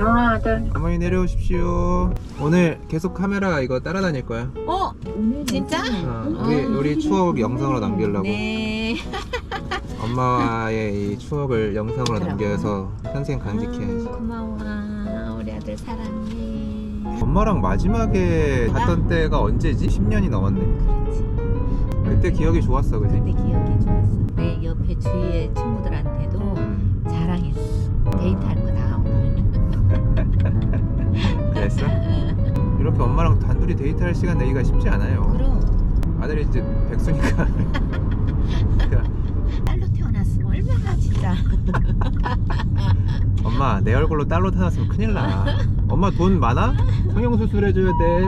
아, 네. 어머니 내려오십시오. 오늘 계속 카메라 이거 따라다닐 거야. 어? 진짜? 어, 우리 우리 추억 영상으로 남기려고. 네. 엄마와의 이 추억을 영상으로 그럼. 남겨서 평생 간직해야지. 음, 고마워. 우리 아들 사랑해. 엄마랑 마지막에 갔던 때가 언제지? 10년이 넘었네. 그렇지. 그때 기억이 좋았어, 그지? 그때 기억이 좋았어. 내 옆에 주위의 친구들한테도 이렇게 엄마랑 단둘이 데이트할 시간 내기가 쉽지 않아요. 그럼 아들이 이제 백수니까. 딸로 태어났으면 얼마나 진짜. 엄마 내 얼굴로 딸로 태어났으면 큰일 나. 엄마 돈 많아? 성형수술 해줘야 돼.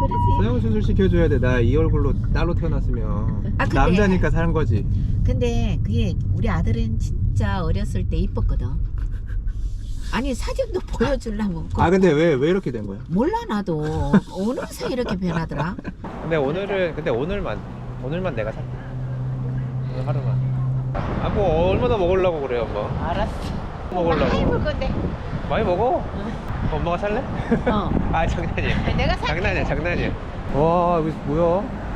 그러지. 성형수술 시켜줘야 돼. 나 이 얼굴로 딸로 태어났으면 아, 근데- 남자니까 사는 거지. 근데 그게 우리 아들은 진짜 어렸을 때 이뻤거든. 아니 사진도 보여주려면 그- 아 근데 왜 왜 이렇게 된 거야? 몰라 나도 어느새 이렇게 변하더라. 근데 오늘은 근데 오늘만 오늘만 내가 살게. 오늘 하루만. 아뭐 얼마나 먹으려고 그래 엄마? 알았어. 먹으려고. 해볼 건데. 많이 먹어. 엄마가 살래? 어. 아 장난이야. 내가 살. 장난이야 장난이야. 와 이거 뭐야?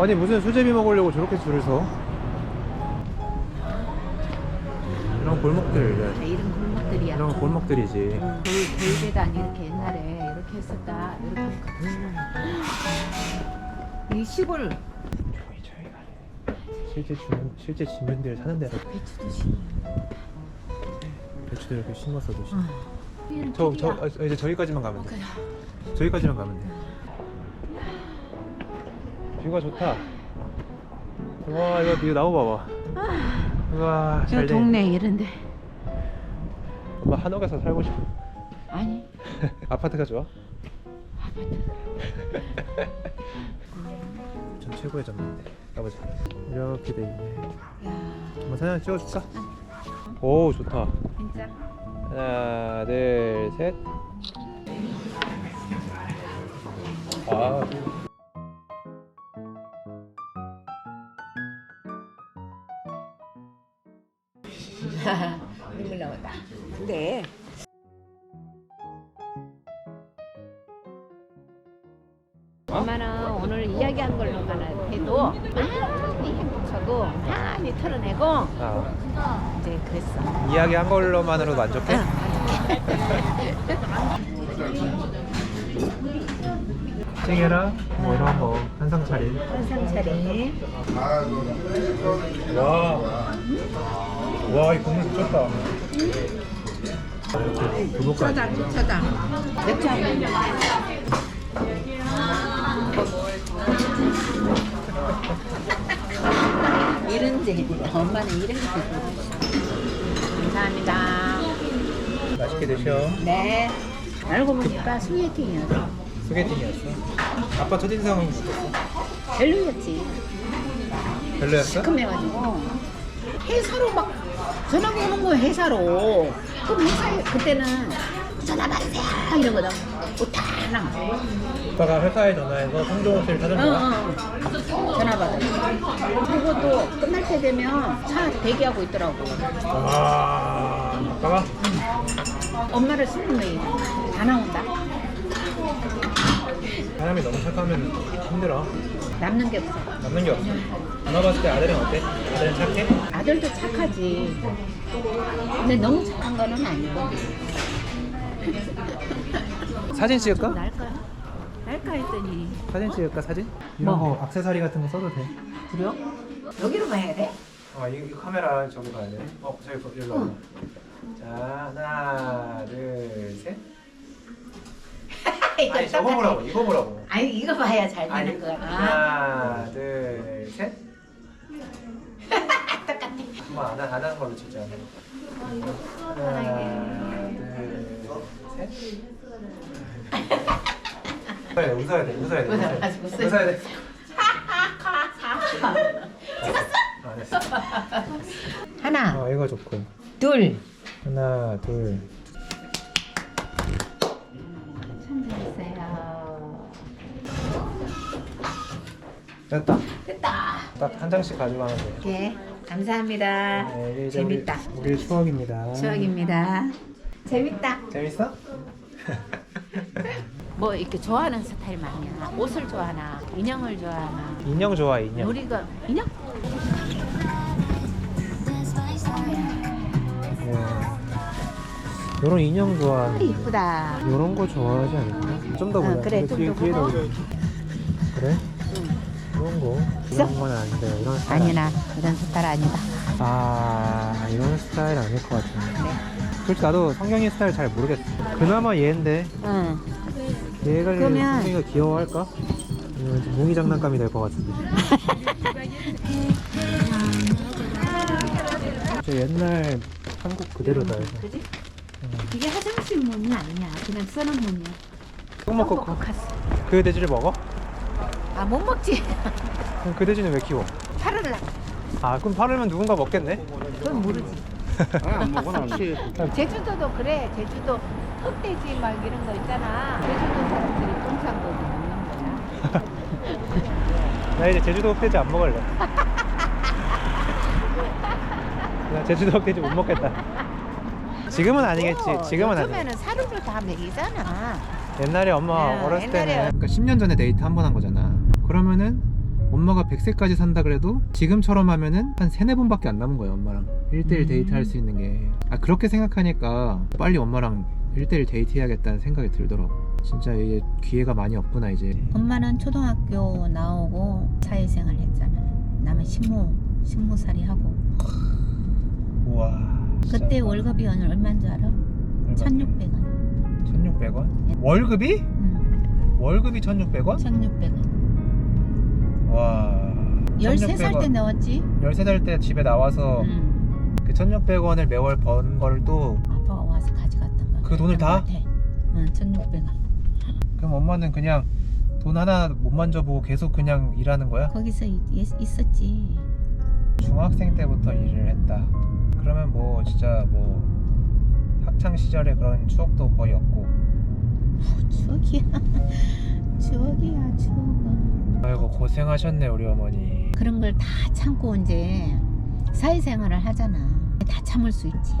아니 무슨 수제비 먹으려고 저렇게 줄을 서? 이런 골목들 이런 골목들이야. 이런 골목들이지. 돌, 돌계단 이렇게 옛날에 이렇게 했었다. 이렇게 했거든. 이 시골 저희 저희가 실제 주민 실제 지민들 사는 데로 배추도 심어. 배추도 이렇게 심었어도 심. 어. 저저 아, 이제 저기까지만 가면 돼. 저기까지만 가면 돼. 뷰가 좋다. 와 이거 이거 나무 봐봐. 우와 저 잘 돼. 동네 이런데 한옥에서 살고 싶어. 아니 아파트가 좋아? 전 최고의 전망대. 가보자. 이렇게 돼 있네. 야 한번 사진 찍어줄까? 오 좋다. 진짜 하나, 둘, 셋. 아. 나온다. 근데 엄마는 오늘 이야기한 걸로만 해도 많이 행복하고 많이 털어내고 아, 이제 그랬어. 이야기 한 걸로만으로 만족해? 응, 찌개랑 뭐 이런 거 한상 차림. 한상 차림. 와. 와, 이 국물 미쳤다. 초장, 초장. 맥주 한 잔. 이런 데 엄마는 이런 게 감사합니다. 맛있게 드셔. 네. 알고 보니까 소개팅이었어. 소개팅이었어. 아빠 첫인상은 별로였지. 별로였어? 시큼해가지고 회사로 막 전화가 오는 거야 회사로. 그럼 회사에 그때는 전화 받으세요 이러거든. 오타나. 아빠가 회사에 전화해서 성종호 씨를 찾은 어, 거야? 어. 전화 받아. 그리고 또 끝날 때 되면 차 대기하고 있더라고. 아, 아빠가? 엄마를 쓰는 거이 다 나온다. 사람이 너무 착하면 힘들어. 남는 게 없어. 남는 게 없어. 전화 봤을 때 아들은 어때? 아들은 착해? 아들도 착하지. 근데 너무 착한 거는 아니고. 사진 찍을까? 날 거야. 날까 했더니. 사진 찍을까 사진? 이런 뭐? 거 액세서리 같은 거 써도 돼? 그래요? 여기로 가야 돼? 아, 이, 이 카메라 저기 봐야 돼. 어, 저기 봐, 여기로 와. 자, 하나, 둘, 셋. 이거 아니, 저거 똑같아. 보라고, 이거 보라고. 아니 이거 봐야 잘 아니, 되는 거야. 아, 하나, 둘, 셋. 똑같아. 엄마 안, 하- 안 하는 걸로 찍자. 하나, 둘, 셋. 웃어야 돼, 웃어야 돼, 웃어야 돼. 웃어, 웃어야 돼. 웃어야 웃어야 돼. 안. 하나, 어, 이거 좋고. 둘. 하나, 둘. 참 됐다. 됐다. 딱 한 장씩 가져가면 돼. 오케이. 감사합니다. 네, 이게 이제 재밌다. 우리, 추억입니다. 추억입니다. 재밌다. 재밌어? 뭐 이렇게 좋아하는 스타일 많냐? 옷을 좋아하나? 인형을 좋아하나? 인형 좋아 인형. 우리가 인형? 이런 인형 좋아. 이쁘다. 이런 거 좋아하지 않을까? 좀 더 어, 보자. 그래, 좀더. 보자. 그래? 이런 거? 이런 건안 돼. 이런 스타일. 아니나 이런 스타일 아니다. 아 이런 스타일 아닐 것 같은데. 그래. 솔직히 나도 성경이 스타일 잘 모르겠어. 그나마 얘인데 응. 얘가 그러면- 성경이가 귀여워할까? 아니면 좀 뭉이 장난감이 될 것 같은데. 저 옛날 한국 그대로다 해서. 그지? 이게 화장실 문이 아니야. 그냥 쓰는 문이야. 꼭 먹고 그- 갔어. 그 돼지를 먹어? 아 못 먹지. 그럼 그 돼지는 왜 키워? 팔을라. 아 그럼 팔으면 누군가 먹겠네? 그건 모르지. 안 먹어 나 제주도도 그래. 제주도 흑돼지 막 이런 거 있잖아. 제주도 사람들이 먹는 거야. 나 이제 제주도 흑돼지 안 먹을래. 나 제주도 흑돼지 못 먹겠다. 지금은 아니겠지. 지금은 아니. 요즘에는 사료를 다 먹이잖아. 옛날에 엄마 네, 어렸을 옛날에- 때는 그러니까 10년 전에 데이트 한 번 한 거잖아. 그러면은 엄마가 100세까지 산다 그래도 지금처럼 하면은 한 세네 번밖에 안 남은 거야, 엄마랑. 1대1 음. 데이트 할 수 있는 게. 아, 그렇게 생각하니까 빨리 엄마랑 1대1 데이트 해야겠다는 생각이 들더라고. 진짜 이게 기회가 많이 없구나, 이제. 엄마는 초등학교 나오고 사회생활 했잖아. 나는 신무 신무살이 하고. 우와. 그때 월급이 오늘 얼마인 줄 알아? 1,600원. 1,600원? 월급이? 응. 월급이 1,600원? 1,600원. 와. 13살 때 넣었지? 13살 때 집에 나와서 응. 그 1,600원을 매월 번걸또 아빠가 와서 가져갔던 거. 그 돈을 다? 응, 1,600원. 그럼 엄마는 그냥 돈 하나 못 만져보고 계속 그냥 일하는 거야? 거기서 있, 있- 있었지. 중학생 때부터 일을 했다. 그러면 뭐 진짜 뭐 학창 시절에 그런 추억도 거의 없고. 추억이야. 추억이야, 추억은. 아이고 고생하셨네 우리 어머니. 그런 걸 다 참고 이제 사회생활을 하잖아. 다 참을 수 있지.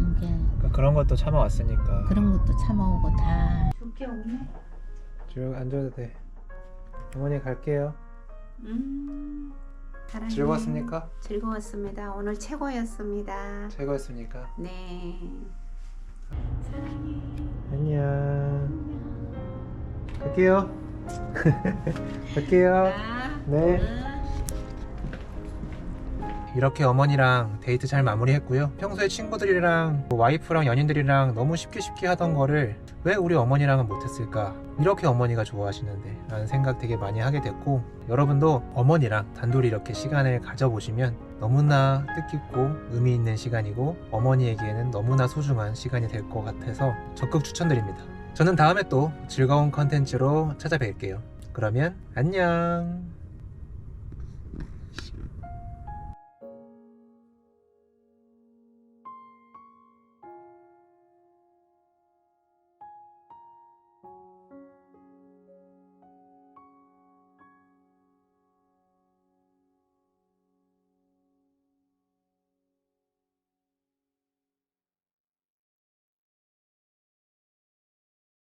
이게 그러니까 그런 것도 참아왔으니까. 그런 것도 참아오고 다. 좋게 오네. 쭉 앉아도 돼. 어머니 갈게요. 음. 사랑해. 즐거웠습니까? 즐거웠습니다. 오늘 최고였습니다. 최고였습니까? 네. 안녕. 갈게요. 갈게요. 네. 이렇게 어머니랑 데이트 잘 마무리했고요. 평소에 친구들이랑 뭐 와이프랑 연인들이랑 너무 쉽게 쉽게 하던 거를 왜 우리 어머니랑은 못했을까? 이렇게 어머니가 좋아하시는데 라는 생각 되게 많이 하게 됐고 여러분도 어머니랑 단둘이 이렇게 시간을 가져보시면 너무나 뜻깊고 의미 있는 시간이고 어머니에게는 너무나 소중한 시간이 될 것 같아서 적극 추천드립니다. 저는 다음에 또 즐거운 컨텐츠로 찾아뵐게요. 그러면 안녕!